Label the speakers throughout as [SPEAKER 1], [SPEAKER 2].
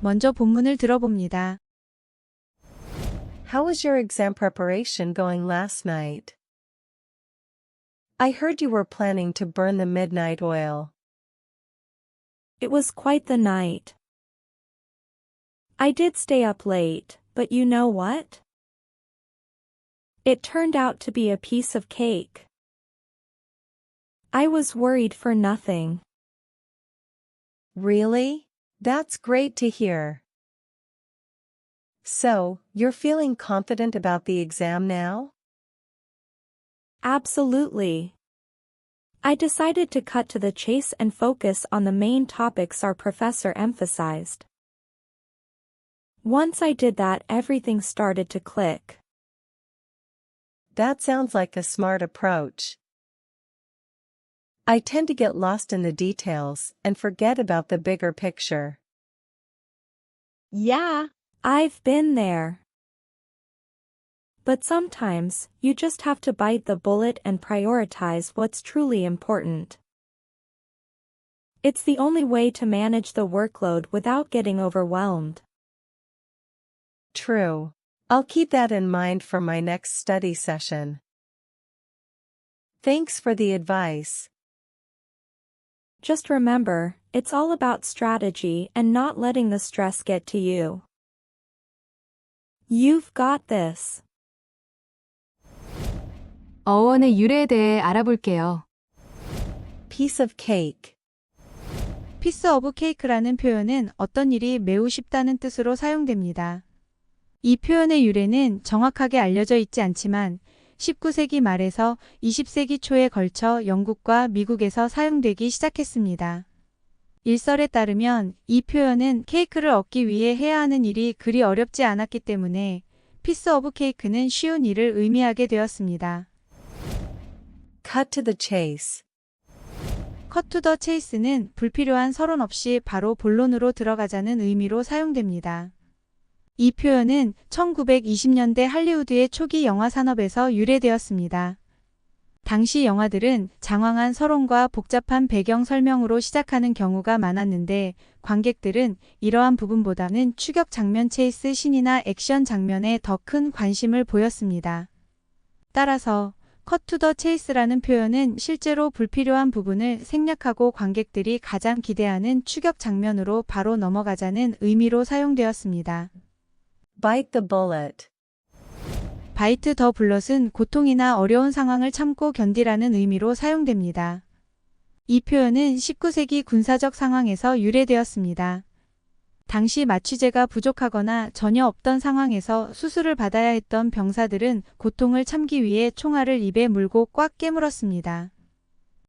[SPEAKER 1] 먼저 본문을 들어봅니다.
[SPEAKER 2] How was your exam preparation going last night? I heard you were planning to burn the midnight oil.
[SPEAKER 3] It was quite the night. I did stay up late, but you know what? It turned out to be a piece of cake. I was worried for nothing.
[SPEAKER 2] Really? That's great to hear. So, you're feeling confident about the exam now?
[SPEAKER 3] Absolutely. I decided to cut to the chase and focus on the main topics our professor emphasized. Once I did that, everything started to click.
[SPEAKER 2] That sounds like a smart approach. I tend to get lost in the details and forget about the bigger picture.
[SPEAKER 3] Yeah, I've been there. But sometimes, you just have to bite the bullet and prioritize what's truly important. It's the only way to manage the workload without getting overwhelmed.
[SPEAKER 2] True. I'll keep that in mind for my next study session. Thanks for the advice.
[SPEAKER 3] Just remember, it's all about strategy and not letting the stress get to you. You've got this.
[SPEAKER 4] 어원의 유래에 대해 알아볼게요.
[SPEAKER 2] Piece of cake.
[SPEAKER 1] 피스 오브 케이크라는 표현은 어떤 일이 매우 쉽다는 뜻으로 사용됩니다. 이 표현의 유래는 정확하게 알려져 있지 않지만 19세기 말에서 20세기 초에 걸쳐 영국과 미국에서 사용되기 시작했습니다. 일설에 따르면 이 표현은 케이크를 얻기 위해 해야 하는 일이 그리 어렵지 않았기 때문에 피스 오브 케이크는 쉬운 일을 의미하게 되었습니다.
[SPEAKER 2] Cut to the chase.
[SPEAKER 1] 컷투더 체이스는 불필요한 서론 없이 바로 본론으로 들어가자는 의미로 사용됩니다. 이 표현은 1920년대 할리우드의 초기 영화 산업에서 유래되었습니다. 당시 영화들은 장황한 서론과 복잡한 배경 설명으로 시작하는 경우가 많았는데 관객들은 이러한 부분보다는 추격 장면 체이스 신이나 액션 장면에 더 큰 관심을 보였습니다. 따라서 컷투더 체이스라는 표현은 실제로 불필요한 부분을 생략하고 관객들이 가장 기대하는 추격 장면으로 바로 넘어가자는 의미로 사용되었습니다.
[SPEAKER 2] Bite the bullet.
[SPEAKER 1] 바이트 더 블럿은 고통이나 어려운 상황을 참고 견디라는 의미로 사용됩니다. 이 표현은 19세기 군사적 상황에서 유래되었습니다. 당시 마취제가 부족하거나 전혀 없던 상황에서 수술을 받아야 했던 병사들은 고통을 참기 위해 총알을 입에 물고 꽉 깨물었습니다.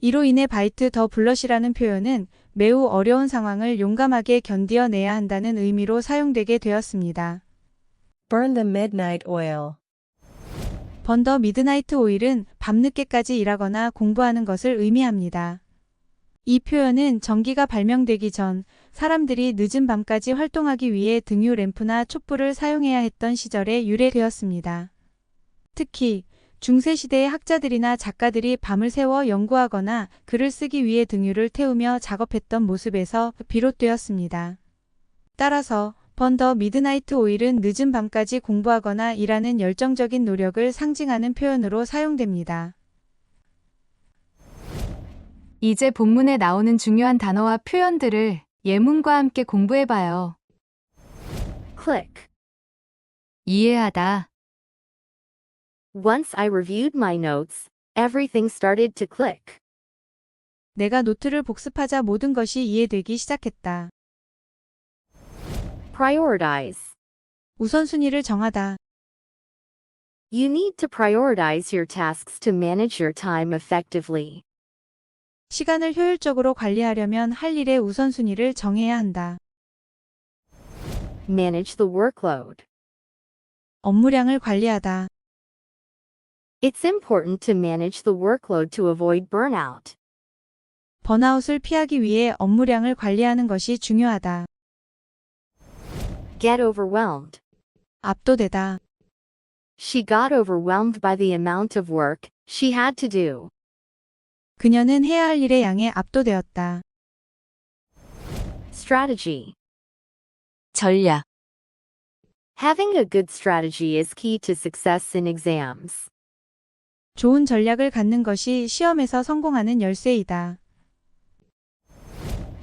[SPEAKER 1] 이로 인해 바이트 더 블럿이라는 표현은 매우 어려운 상황을 용감하게 견디어내야 한다는 의미로 사용되게 되었습니다.
[SPEAKER 2] Burn the midnight oil.
[SPEAKER 1] 번더 미드나이트 오일은 밤늦게까지 일하거나 공부하는 것을 의미합니다. 이 표현은 전기가 발명되기 전 사람들이 늦은 밤까지 활동하기 위해 등유 램프나 촛불을 사용해야 했던 시절에 유래되었습니다. 특히 중세시대의 학자들이나 작가들이 밤을 새워 연구하거나 글을 쓰기 위해 등유를 태우며 작업했던 모습에서 비롯되었습니다. 따라서 번더 미드나이트 오일은 늦은 밤까지 공부하거나 일하는 열정적인 노력을 상징하는 표현으로 사용됩니다.
[SPEAKER 4] 이제 본문에 나오는 중요한 단어와 표현들을 예문과 함께 공부해봐요.
[SPEAKER 5] Click.
[SPEAKER 4] 이해하다,
[SPEAKER 5] Once I reviewed my notes, everything started to click.
[SPEAKER 1] 내가 노트를 복습하자 모든 것이 이해되기 시작했다.
[SPEAKER 5] Prioritize.
[SPEAKER 1] 우선순위를 정하다.
[SPEAKER 5] You need to prioritize your tasks to manage your time effectively.
[SPEAKER 1] 시간을 효율적으로 관리하려면 할 일의 우선순위를 정해야 한다.
[SPEAKER 5] Manage the workload.
[SPEAKER 1] 업무량을 관리하다.
[SPEAKER 5] It's important to manage the workload to avoid burnout.
[SPEAKER 1] 번아웃을 피하기 위해 업무량을 관리하는 것이 중요하다.
[SPEAKER 5] Get overwhelmed.
[SPEAKER 1] 압도되다.
[SPEAKER 5] She got overwhelmed by the amount of work she had to do.
[SPEAKER 1] 그녀는 해야 할 일의 양에 압도되었다.
[SPEAKER 5] Strategy.
[SPEAKER 4] 전략.
[SPEAKER 5] Having a good strategy is key to success in exams.
[SPEAKER 1] 좋은 전략을 갖는 것이 시험에서 성공하는 열쇠이다.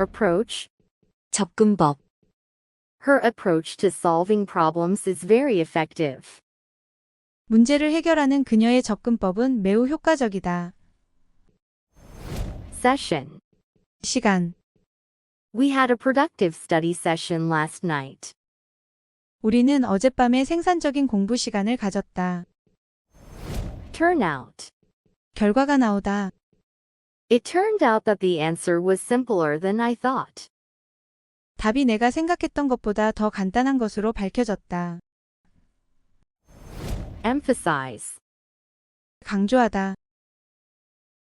[SPEAKER 5] Approach.
[SPEAKER 4] 접근법.
[SPEAKER 5] Her approach to solving problems is very effective.
[SPEAKER 1] 문제를 해결하는 그녀의 접근법은 매우 효과적이다.
[SPEAKER 5] Session.
[SPEAKER 1] 시간.
[SPEAKER 5] We had a productive study session last night.
[SPEAKER 1] 우리는 어젯밤에 생산적인 공부 시간을 가졌다.
[SPEAKER 5] Turnout.
[SPEAKER 1] 결과가 나오다.
[SPEAKER 5] It turned out that the answer was simpler than I thought.
[SPEAKER 1] 답이 내가 생각했던 것보다 더 간단한 것으로 밝혀졌다.
[SPEAKER 5] Emphasize.
[SPEAKER 1] 강조하다.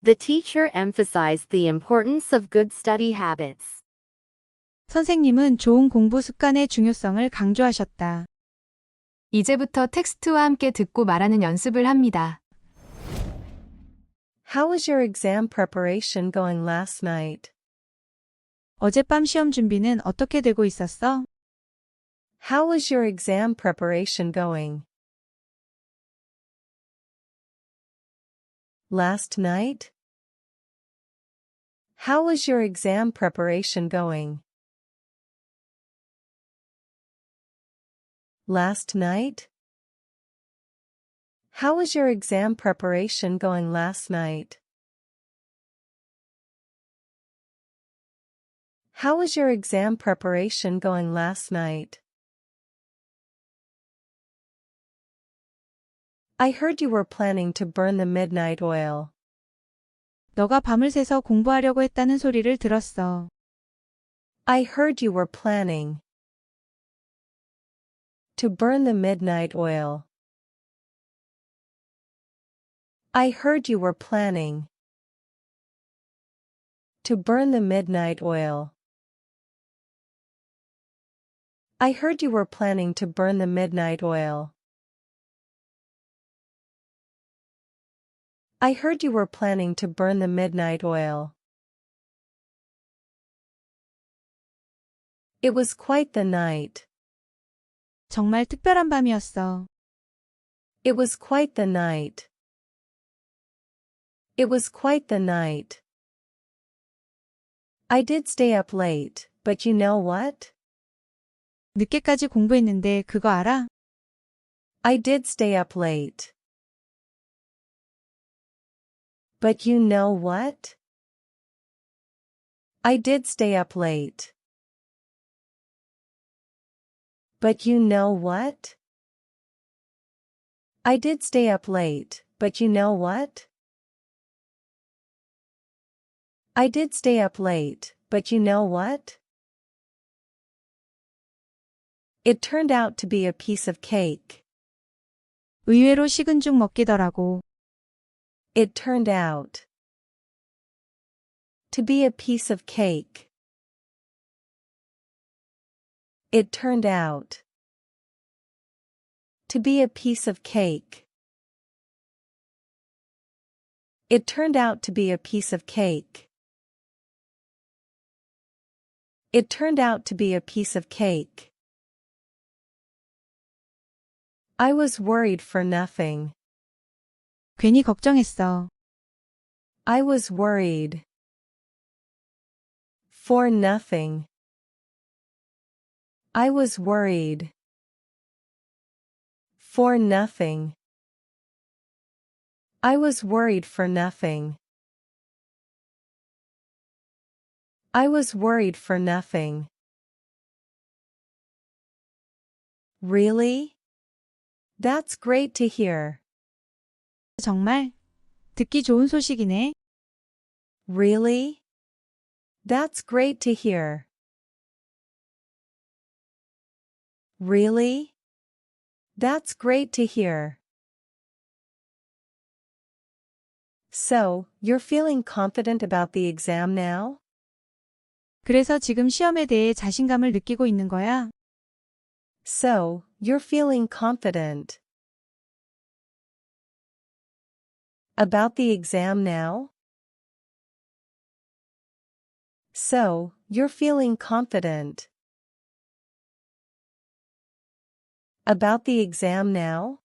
[SPEAKER 5] The teacher emphasized the importance of good study habits.
[SPEAKER 1] 선생님은 좋은 공부 습관의 중요성을 강조하셨다.
[SPEAKER 4] 이제부터 텍스트와 함께 듣고 말하는 연습을 합니다.
[SPEAKER 2] How was your exam preparation going last night?
[SPEAKER 1] 어젯밤 시험 준비는 어떻게 되고 있었어?
[SPEAKER 2] How was your exam preparation going? Last night? How was your exam preparation going? Last night? How was your exam preparation going last night? How was your exam preparation going last night? I heard you were planning to burn the midnight oil.
[SPEAKER 1] 너가 밤을 새서 공부하려고 했다는 소리를 들었어.
[SPEAKER 2] I heard you were planning to burn the midnight oil. I heard you were planning to burn the midnight oil. I heard you were planning to burn the midnight oil. I heard you were planning to burn the midnight oil. It was quite the night.
[SPEAKER 1] 정말 특별한 밤이었어.
[SPEAKER 2] It was quite the night. It was quite the night. I did stay up late, but you know what?
[SPEAKER 1] 늦게까지 공부했는데 그거 알아?
[SPEAKER 2] I did stay up late. But you know what? I did stay up late. But you know what? I did stay up late, but you know what? I did stay up late, but you know what? It turned out to be a piece of cake.
[SPEAKER 1] 의외로 식은 죽 먹기더라고.
[SPEAKER 2] It turned out to be a piece of cake. It turned out to be a piece of cake. It turned out to be a piece of cake. It turned out to be a piece of cake. I was worried for nothing.
[SPEAKER 1] 괜히 걱정했어.
[SPEAKER 2] I was worried. For nothing. I was worried. For nothing. I was worried for nothing. I was worried for nothing. Really? That's great to hear.
[SPEAKER 1] 정말? 듣기 좋은 소식이네.
[SPEAKER 2] Really? That's great to hear. Really? That's great to hear. So, you're feeling confident about the exam now?
[SPEAKER 1] 그래서 지금 시험에 대해 자신감을 느끼고 있는 거야?
[SPEAKER 2] So, you're feeling confident about the exam now? So, you're feeling confident About the exam now?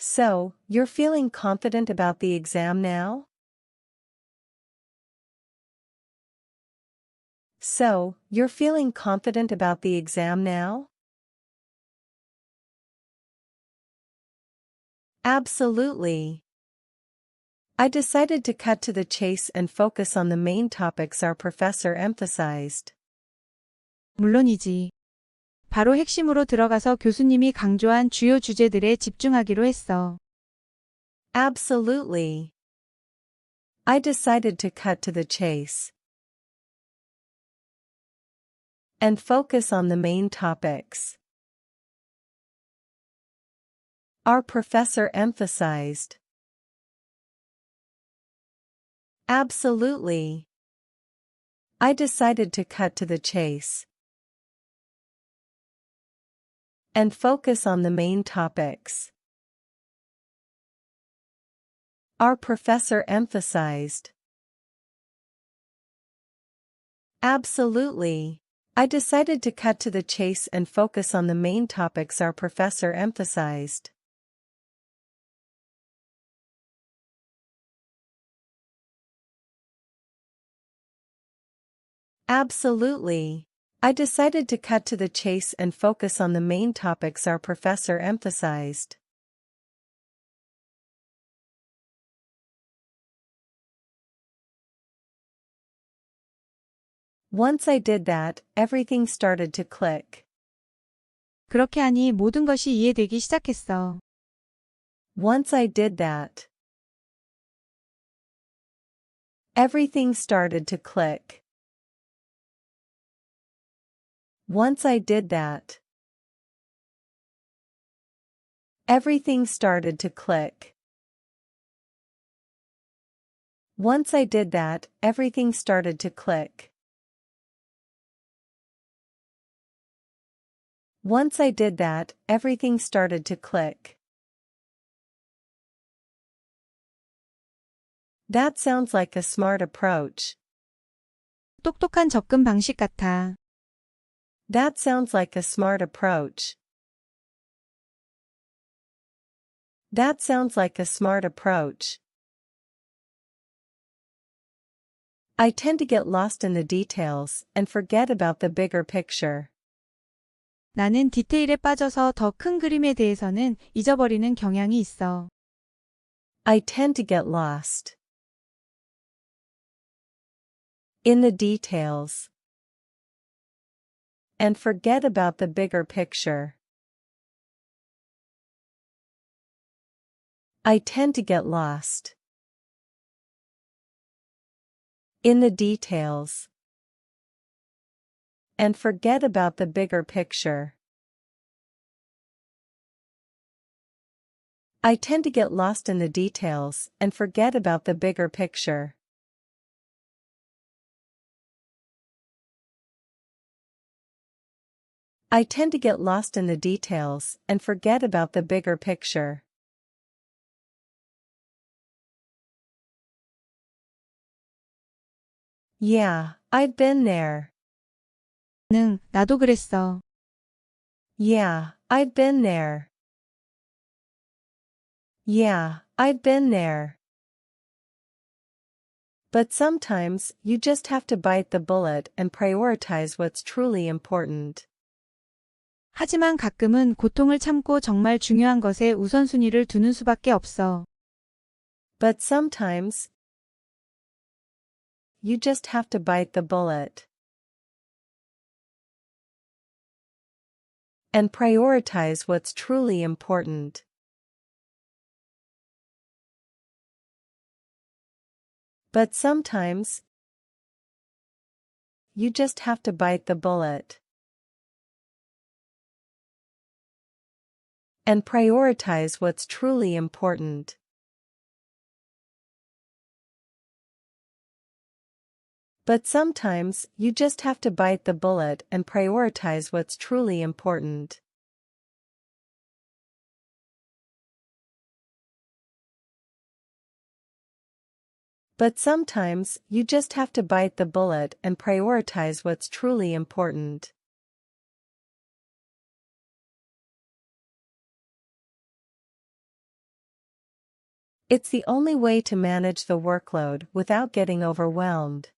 [SPEAKER 2] So, you're feeling confident about the exam now? So, you're feeling confident about the exam now? Absolutely. I decided to cut to the chase and focus on the main topics our professor emphasized.
[SPEAKER 1] 물론이지. 바로 핵심으로 들어가서 교수님이 강조한 주요 주제들에 집중하기로 했어.
[SPEAKER 2] Absolutely. I decided to cut to the chase and focus on the main topics. Our professor emphasized. Absolutely. I decided to cut to the chase and focus on the main topics. Our professor emphasized. Absolutely. I decided to cut to the chase and focus on the main topics our professor emphasized. Absolutely. I decided to cut to the chase and focus on the main topics our professor emphasized. Once I did that, everything started to click.
[SPEAKER 1] 그렇게 하니 모든 것이 이해되기 시작했어.
[SPEAKER 2] Once I did that, everything started to click. Once I did that, everything started to click. Once I did that, everything started to click. Once I did that, everything started to click. That sounds like a smart approach.
[SPEAKER 1] 똑똑한 접근 방식 같아.
[SPEAKER 2] That sounds like a smart approach. That sounds like a smart approach. I tend to get lost in the details and forget about the bigger picture.
[SPEAKER 1] 나는 디테일에 빠져서 더 큰 그림에 대해서는 잊어버리는 경향이 있어.
[SPEAKER 2] I tend to get lost in the details and forget about the bigger picture. I tend to get lost in the details and forget about the bigger picture. I tend to get lost in the details and forget about the bigger picture. I tend to get lost in the details and forget about the bigger picture. Yeah, I've been there.
[SPEAKER 1] 응, 나도 그랬어.
[SPEAKER 2] Yeah, I've been there. Yeah, I've been there. But sometimes, you just have to bite the bullet and prioritize what's truly important.
[SPEAKER 1] 하지만 가끔은 고통을 참고 정말 중요한 것에 우선순위를 두는 수밖에 없어.
[SPEAKER 2] But sometimes, you just have to bite the bullet. And prioritize what's truly important. But sometimes, you just have to bite the bullet. And prioritize what's truly important. But sometimes, you just have to bite the bullet and prioritize what's truly important. But sometimes, you just have to bite the bullet and prioritize what's truly important. It's the only way to manage the workload without getting overwhelmed.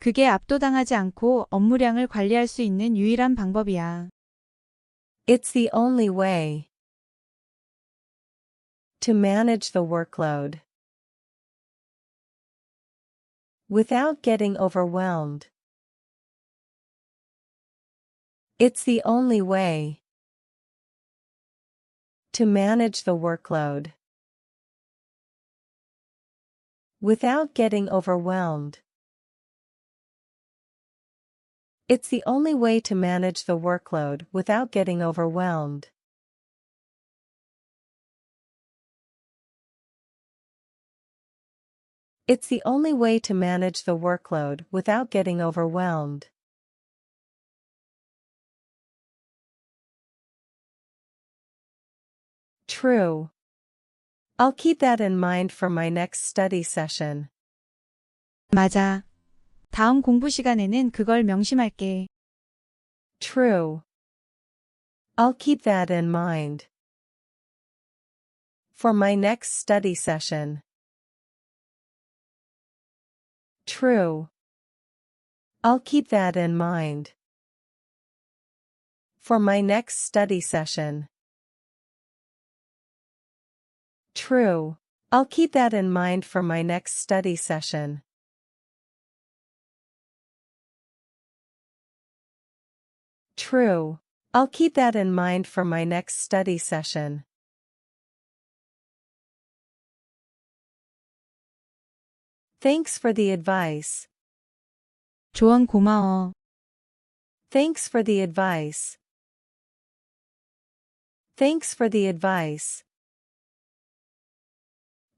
[SPEAKER 1] 그게 압도당하지 않고 업무량을 관리할 수 있는 유일한 방법이야.
[SPEAKER 2] It's the only way to manage the workload without getting overwhelmed. It's the only way to manage the workload without getting overwhelmed. It's the only way to manage the workload without getting overwhelmed. It's the only way to manage the workload without getting overwhelmed. True. I'll keep that in mind for my next study session.
[SPEAKER 1] 맞아. 다음 공부 시간에는 그걸 명심할게.
[SPEAKER 2] True. I'll keep that in mind. For my next study session. True. I'll keep that in mind. For my next study session. True. I'll keep that in mind for my next study session. True. I'll keep that in mind for my next study session. Thanks for the advice.
[SPEAKER 1] 조언 고마워.
[SPEAKER 2] Thanks for the advice. Thanks for the advice.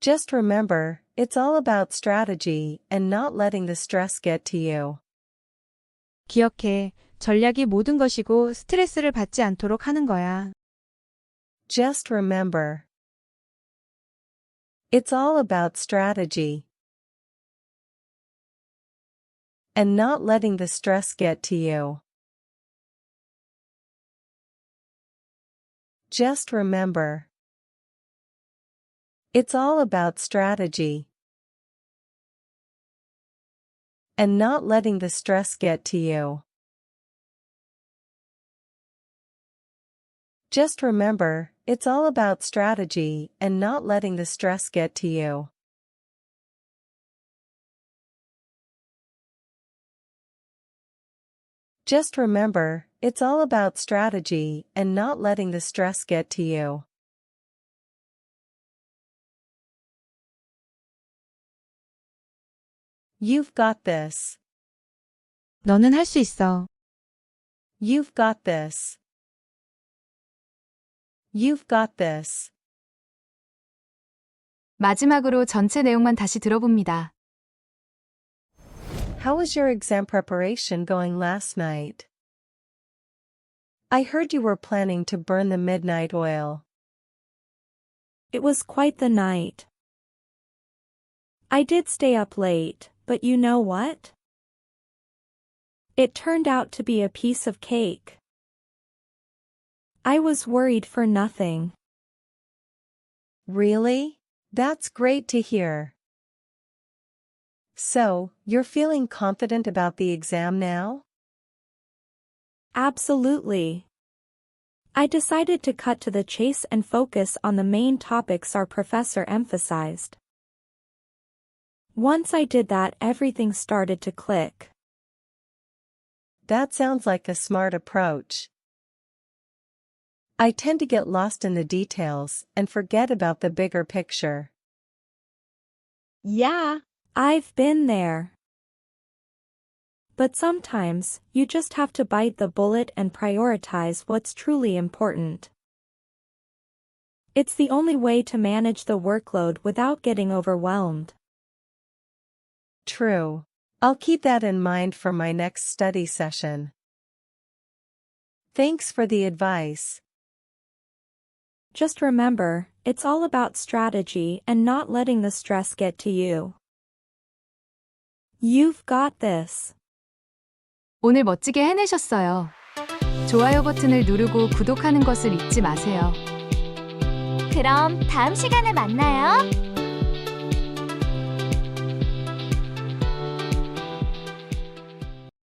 [SPEAKER 2] Just remember, it's all about strategy and not letting the stress get to you.
[SPEAKER 1] 기억해. 전략이 모든 것이고 스트레스를 받지 않도록 하는 거야.
[SPEAKER 2] Just remember. It's all about strategy. And not letting the stress get to you. Just remember. It's all about strategy. And not letting the stress get to you. Just remember, it's all about strategy and not letting the stress get to you. Just remember, it's all about strategy and not letting the stress get to you. You've got this.
[SPEAKER 1] 너는 할 수 있어.
[SPEAKER 2] You've got this. You've got this.
[SPEAKER 4] 마지막으로 전체 내용만 다시 들어봅니다.
[SPEAKER 2] How was your exam preparation going last night? I heard you were planning to burn the midnight oil.
[SPEAKER 3] It was quite the night. I did stay up late, but you know what? It turned out to be a piece of cake. I was worried for nothing.
[SPEAKER 2] Really? That's great to hear. So, you're feeling confident about the exam now?
[SPEAKER 3] Absolutely. I decided to cut to the chase and focus on the main topics our professor emphasized. Once I did that, everything started to click.
[SPEAKER 2] That sounds like a smart approach. I tend to get lost in the details and forget about the bigger picture.
[SPEAKER 3] Yeah, I've been there. But sometimes, you just have to bite the bullet and prioritize what's truly important. It's the only way to manage the workload without getting overwhelmed.
[SPEAKER 2] True. I'll keep that in mind for my next study session. Thanks for the advice.
[SPEAKER 3] Just remember, it's all about strategy and not letting the stress get to you. You've got this.
[SPEAKER 4] 오늘 멋지게 해내셨어요. 좋아요 버튼을 누르고 구독하는 것을 잊지 마세요.
[SPEAKER 6] 그럼 다음 시간에 만나요.